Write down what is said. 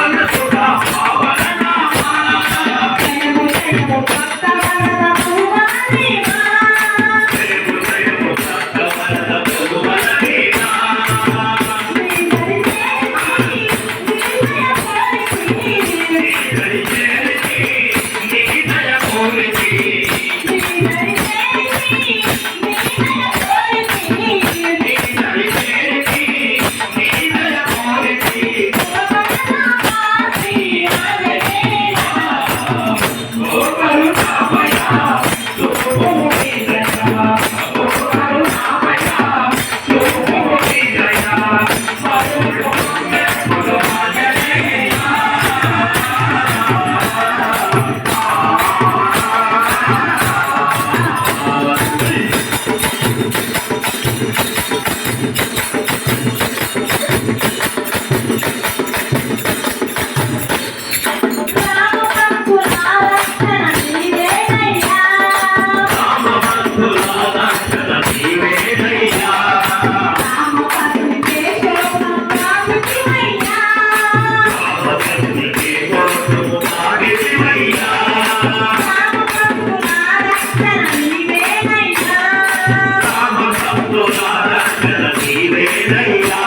wonderful. శ్రీరంగా